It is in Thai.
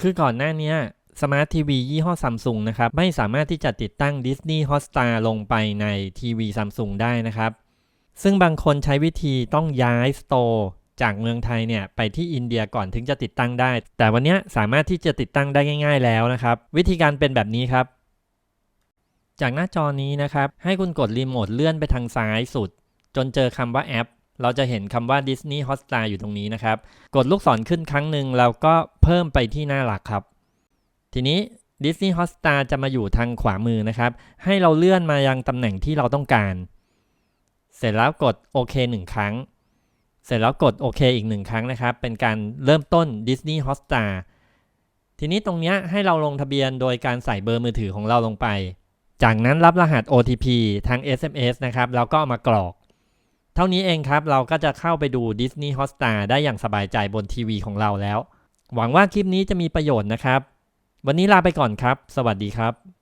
คือก่อนหน้านี้สมาร์ททีวียี่ห้อซัมซุงนะครับ ไม่สามารถที่จะติดตั้ง Disney Hotstar ลงไปในทีวีซัมซุงได้นะครับ ซึ่งบางคนใช้วิธีต้องย้ายสโตร์จากเมืองไทยเนี่ยไปที่อินเดียก่อนถึงจะติดตั้งได้ แต่วันนี้สามารถที่จะติดตั้งได้ง่าย ๆ แล้วนะครับ วิธีการเป็นแบบนี้ครับ จากหน้าจอนี้นะครับ ให้คุณกดรีโมทเลื่อนไปทางซ้ายสุด จนเจอคำว่าแอป เราจะเห็นคำว่า Disney Hotstar อยู่ตรงนี้นะครับ กดลูกศรขึ้นครั้งหนึ่งแล้วก็ เพิ่มไปที่หน้าหลักครับ ทีนี้ Disney Hotstar จะมาอยู่ทางขวามือนะครับ ให้เราเลื่อนมายังตำแหน่งที่เราต้องการ เสร็จแล้วกดโอเคหนึ่งครั้ง เสร็จแล้วกดโอเคอีกหนึ่งครั้งนะครับ เป็นการเริ่มต้น Disney Hotstar ทีนี้ตรงนี้ให้เราลงทะเบียนโดยการใส่เบอร์มือถือของเราลงไป จากนั้นรับรหัส OTP ทาง SMS นะครับแล้วก็ามากรอก เท่านี้เองครับ เราก็จะเข้าไปดู Disney Hotstar ได้อย่างสบายใจบนทีวีของเราแล้ว หวังว่าคลิปนี้จะมีประโยชน์นะครับ วันนี้ลาไปก่อนครับ สวัสดีครับ